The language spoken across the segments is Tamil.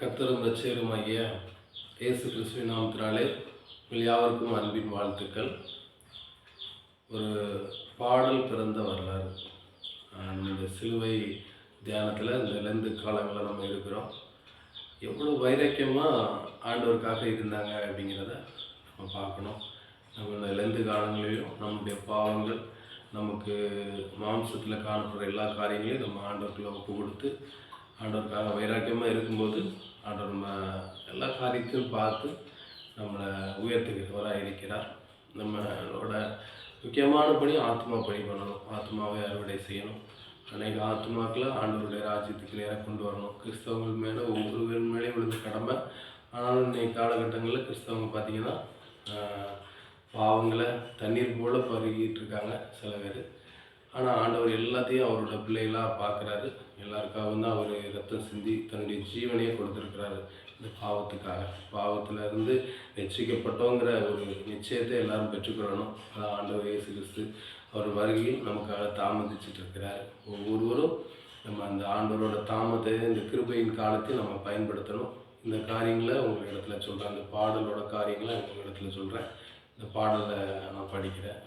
கர்த்தரும் ஐயா இயேசு கிறிஸ்துவின் நாமத்தினாலே யாவருக்கும் அன்பின் வாழ்த்துக்கள். ஒரு பாடல் பிறந்த வரலாறு. இந்த சிலுவை தியானத்தில் இந்த லெந்து காலங்களில் நம்ம இருக்கிறோம் எவ்வளோ வைராக்கியமாக ஆண்டவருக்காக இருந்தாங்க அப்படிங்கிறத நம்ம பார்க்கணும். நம்ம இந்த லெந்து காலங்களிலும் நம்முடைய பாவங்கள் நமக்கு மாம்சத்தில் காணப்படுற எல்லா காரியங்களையும் நம்ம ஆண்டவருக்குள்ள ஒப்பு கொடுத்து ஆண்டவருக்காக வைராக்கியமாக இருக்கும்போது ஆண்டவர் நம்ம எல்லா காரியத்தையும் பார்த்து நம்மளை உயர்த்துகிறவராக இருக்கிறார். நம்மளோட முக்கியமான பணி ஆத்மா பணி பண்ணணும். ஆத்மாவை அறுவடை செய்யணும். அநேக ஆத்மாக்களை ஆண்டவருடைய ராஜ்யத்துக்கு நேராக கொண்டு வரணும். கிறிஸ்தவங்கள் மேலே ஒவ்வொரு மேலேயும் விழுந்த கடமை. ஆனாலும் இன்றைய காலகட்டங்களில் கிறிஸ்தவங்க பார்த்தீங்கன்னா பாவங்களை தண்ணீர் போல் பருகிட்டு இருக்காங்க சில பேர். ஆனால் ஆண்டவர் எல்லாத்தையும் அவரோட பிள்ளைகளாக பார்க்குறாரு. எல்லாருக்காகவும் தான் அவர் ரத்தம் சிந்தி தன்னுடைய ஜீவனையே கொடுத்துருக்கிறாரு இந்த பாவத்துக்காக. பாவத்தில் இருந்து ரட்சிக்கப்பட்டோங்கிற ஒரு நிச்சயத்தை எல்லாரும் பெற்றுக்கொள்ளணும். அதான் ஆண்டவர் இயேசு கிறிஸ்து அவர் வருகையும் நமக்காக தாமதிச்சுட்டு இருக்கிறார் ஒவ்வொருவரும் நம்ம அந்த ஆண்டவரோட தாமத்தை இந்த கிருபையின் காலத்தை நம்ம பயன்படுத்தணும். இந்த காரியங்களை உங்கள் இடத்துல சொல்கிறேன் அந்த பாடலோட காரியங்களை உங்கள் இடத்துல சொல்கிறேன் இந்த பாடலை நான் படிக்கிறேன்.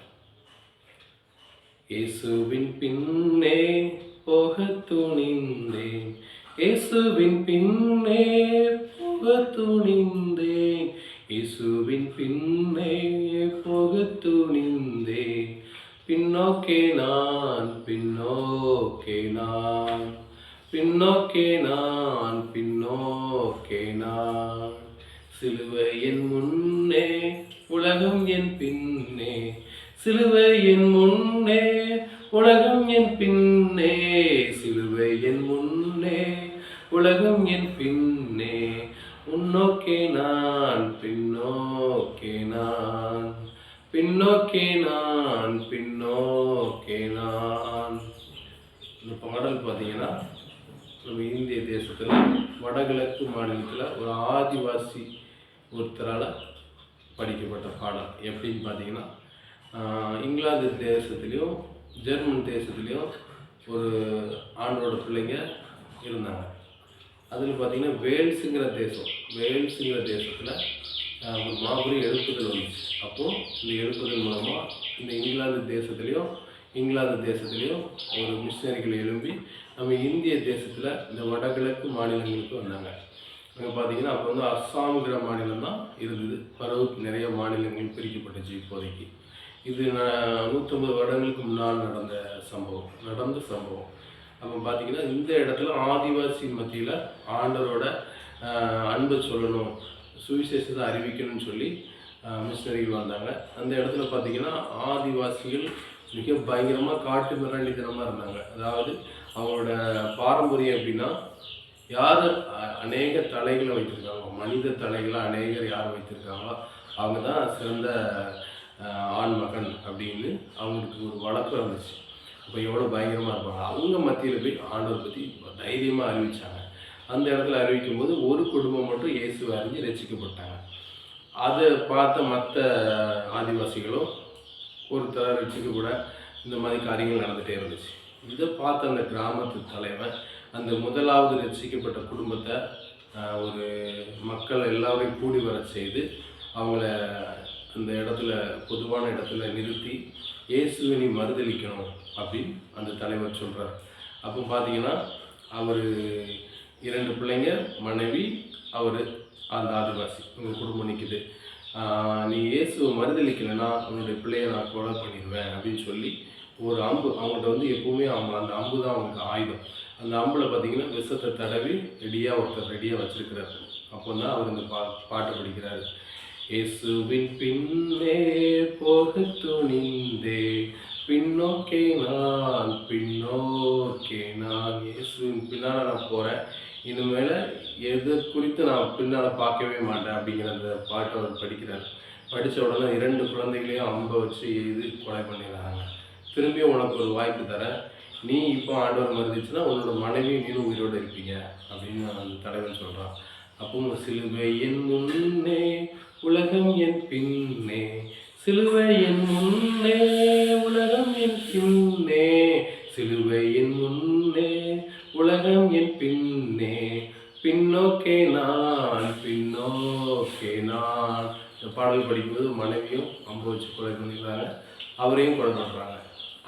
இயேசுவின் பின்னே போக துணிந்தேன் இயேசுவின் பின்னே போக துணிந்தேன் இயேசுவின் பின்னே போக துணிந்தேன் பின்னோக்கே நான் பின்னோக்கே நான். பின்னோக்கே நான் பின்னோக்கே நான். சிலுவை என் முன்னே உலகம் என் பின்னே. சிலுவை என் முன்னே உலகம் என் பின்னே. சிலுவை என் முன்னே உலகம் என் பின்னே. முன்னோக்கே நான் பின்னோக்கே நான். பின்னோக்கே நான் பின்னோக்கே நான். இந்த பாடல் பார்த்தீங்கன்னா நம்ம இந்திய தேசத்தில் வடகிழக்கு மாநிலத்தில் ஒரு ஆதிவாசி ஒருத்தரால் படிக்கப்பட்ட பாடல். எப்படின்னு பார்த்தீங்கன்னா இங்கிலாந்து தேசத்துலேயும் ஜெர்மன் தேசத்துலேயும் ஒரு ஆண்டோட பிள்ளைங்க இருந்தாங்க. அதில் பார்த்தீங்கன்னா வேல்ஸுங்கிற தேசம் வேல்ஸுங்கிற தேசத்தில் ஒரு மாபெரும் எழுப்புதல் வந்துச்சு. அப்போது இந்த எழுப்புதல் மூலமாக இந்த இங்கிலாந்து தேசத்துலேயும் இங்கிலாந்து தேசத்துலேயும் ஒரு மிஷினரிகள் எழும்பி நம்ம இந்திய தேசத்தில் இந்த வடகிழக்கு மாநிலங்களுக்கு வந்தாங்க. அங்கே பார்த்தீங்கன்னா அப்போ வந்து அஸ்ஸாம்ங்கிற மாநிலம் தான் இருந்தது. பரவுக்கு நிறைய மாநிலங்கள் பிரிக்கப்பட்டுச்சு இப்போதைக்கு. இது நான் நூற்றம்பது வருடங்களுக்கு முன்னால் நடந்த சம்பவம் நடந்த சம்பவம். அப்போ பார்த்தீங்கன்னா இந்த இடத்துல ஆதிவாசி மத்தியில் ஆண்டவரோட அன்பை சொல்லணும் சுவிசேஷத்தை அறிவிக்கணும்னு சொல்லி மிஷினரிகள் வந்தாங்க. அந்த இடத்துல பார்த்தீங்கன்னா ஆதிவாசிகள் மிக பயங்கரமாக காட்டு மிராண்டித்தனமாக இருந்தாங்க. அதாவது அவங்களோட பாரம்பரியம் எப்படின்னா யார் அநேக தலைகளை வைத்திருக்காங்களோ மனித தலைகளை அநேகர் யார் வைத்திருக்காங்களோ அவங்க தான் சிறந்த ஆண் மகன் அப்படின்னு அவங்களுக்கு ஒரு வழக்கம் இருந்துச்சு அப்போ எவ்வளோ பயங்கரமாக இருப்பாங்க? அவங்க மத்தியில் போய் ஆண்டவர் பற்றி தைரியமாக அறிவித்தாங்க அந்த இடத்துல அறிவிக்கும் போது ஒரு குடும்பம் மட்டும் இயேசுவை அறிஞ்சு ரசிக்கப்பட்டாங்க. அதை பார்த்த மற்ற ஆதிவாசிகளும் ஒருத்தர் ரசிக்க கூட இந்த மாதிரி காரியங்கள் நடந்துகிட்டே இருந்துச்சு. இதை பார்த்த அந்த கிராமத்து தலைவன் அந்த முதலாவது ரசிக்கப்பட்ட குடும்பத்தை ஒரு மக்கள் எல்லாரையும் கூடி வர செய்து அவங்கள அந்த இடத்துல பொதுவான இடத்துல நிறுத்தி இயேசுவை நீ மறுதளிக்கணும் அப்படின்னு அந்த தலைவர் சொல்கிறார் அப்போ பார்த்தீங்கன்னா அவர் இரண்டு பிள்ளைங்க மனைவி அவர் அந்த ஆதிவாசி. உங்கள் குடும்பம் நிற்கிது நீ இயேசுவை மறுதளிக்கலைன்னா உன்னுடைய பிள்ளைய நான் கொலை பண்ணிடுவேன் அப்படின்னு சொல்லி ஒரு அம்பு அவங்கள்ட்ட வந்து எப்போவுமே அவங்க அந்த அம்பு தான் அவங்களுக்கு ஆயுதம். அந்த அம்பில் பார்த்தீங்கன்னா விஷத்தை தடவி ரெடியாக ஒருத்தர் ரெடியாக வச்சுருக்கிறாரு. அப்போ தான் அவர் இந்த பா பாட்டு படிக்கிறாரு. இயேசுவின் பின்னே போக துணிந்தே பின்னோக்கே நான் பின்னோக்கே நான். இயேசுவின் பின்னால் நான் போகிறேன் இனிமேல் எது குறித்து நான் பின்னால் பார்க்கவே மாட்டேன் அப்படிங்கிற அந்த பாட்டை அவர் படிக்கிறார். படித்த உடனே இரண்டு குழந்தைகளையும் அம்ப வச்சு இது கொலை பண்ணிடுறாங்க. திரும்பியும் உனக்கு ஒரு வாய்ப்பு தரேன். நீ இப்போ ஆண்டவர் மறுந்துச்சுன்னா உன்னோட மனைவி நீனும் உயிரோடு இருப்பீங்க அப்படின்னு அந்த தலைவன் சொல்கிறான் அப்போ சிலுவை என் முன்னே உலகம் என் பின்னே. சிலுவை என் முன்னே உலகம் என் பின்னே. சிலுவை என் முன்னே உலகம் என் பின்னே. பின்னோக்கே நான் பின்னோக்கே நான். இந்த பாடல் படிக்கும்போது மனைவியும் அம்பு வச்சு கொலை பண்ணிடுறாங்க அவரையும் கொலை பண்ணுறாங்க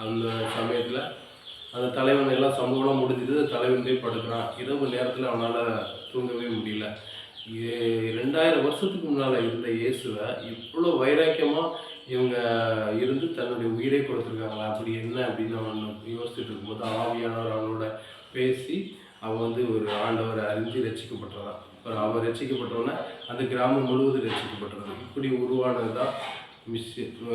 அந்த சமயத்தில் அந்த தலைவன் எல்லாம் சம்பவம்லாம் முடிஞ்சது தலைவன் போய் படுக்கிறான். இரவு நேரத்தில் அவனால் தூங்கவே முடியல. ரெண்டாயிரம் வருஷத்துக்கு முன்னால் இருந்த இயேசுவை இவ்வளோ வைராக்கியமாக இவங்க இருந்து தன்னுடைய உயிரை கொடுத்துருக்காங்களா? அப்படி என்ன அப்படின்னு அவன் யோசிச்சுட்டு இருக்கும்போது ஆவியானவர் அவனோட பேசி அவன் வந்து ஒரு ஆண்டவரை அறிஞ்சு ரசிக்கப்பட்டுறான் அப்புறம் அவன் ரசிக்கப்பட்டவொடனே அந்த கிராமம் முழுவதும் ரசிக்கப்பட்டுறது இப்படி உருவானது தான் மிஸ்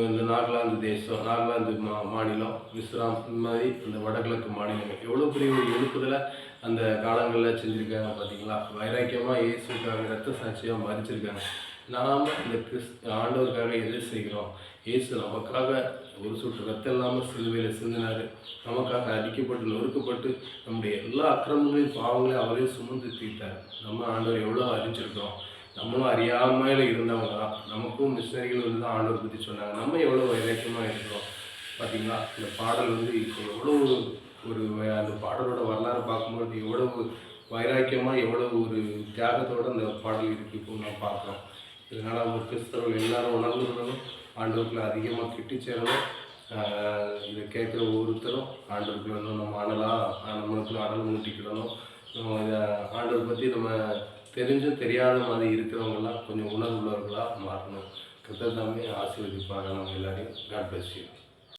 இந்த நாகாலாந்து தேசம் நாகாலாந்து மா மாநிலம் மிஸ்ராம் இந்த மாதிரி அந்த வடகிழக்கு மாநிலங்கள். எவ்வளோ பெரிய ஒரு எழுப்புதலை அந்த காலங்களில் செஞ்சுருக்காங்க பார்த்தீங்களா வைராக்கியமாக இயேசுக்காக ரத்த சாட்சியாக மறிச்சிருக்காங்க நாம் இந்த கிறிஸ் ஆண்டவருக்காக எது செய்கிறோம்? இயேசு நமக்காக ஒரு சொட்டு ரத்தம் இல்லாமல் சிலுவையில் சிந்தினார். நமக்காக அடிக்கப்பட்டு நொறுக்கப்பட்டு நம்முடைய எல்லா அக்கிரமங்களையும் பாவங்களையும் அவரே சுமந்து தீர்த்தார். நம்ம ஆண்டவர் எவ்வளோ அறிஞ்சிருக்கிறோம். நம்மளும் அறியாமையில் இருந்தவங்க தான். நமக்கும் மிஷினரிகள் வந்து தான் ஆண்டவர் பற்றி சொன்னாங்க. நம்ம எவ்வளோ வைராக்கியமாக இருக்கிறோம். பார்த்தீங்களா இந்த பாடல் வந்து இப்போ எவ்வளோ ஒரு அந்த பாடலோட வரலாறு பார்க்கும்போது எவ்வளவு வைராக்கியமாக எவ்வளோ ஒரு தியாகத்தோடு அந்த பாடல் இருக்குது இப்போ நான் பார்க்குறோம். இதனால் ஒரு கிறிஸ்தவர்கள் எல்லாரும் உணர்ந்துருந்தாலும் ஆண்டவர்களை அதிகமாக கிட்டி சேரணும். இதை கேட்குற ஒவ்வொருத்தரும் ஆண்டவர்கள் வந்து நம்ம அனலாக நம்மளுக்குள்ள அனல் மூட்டிக்கிடணும். நம்ம இதை ஆண்டவர் பற்றி நம்ம தெரிஞ்சும் தெரியாத மாதிரி இருக்கிறவங்கெல்லாம் கொஞ்சம் உணர்வுள்ளவர்களாக மாறணும். கிருத்ததாமே ஆசீர்வதிப்பாங்க நம்ம எல்லாரையும். God bless you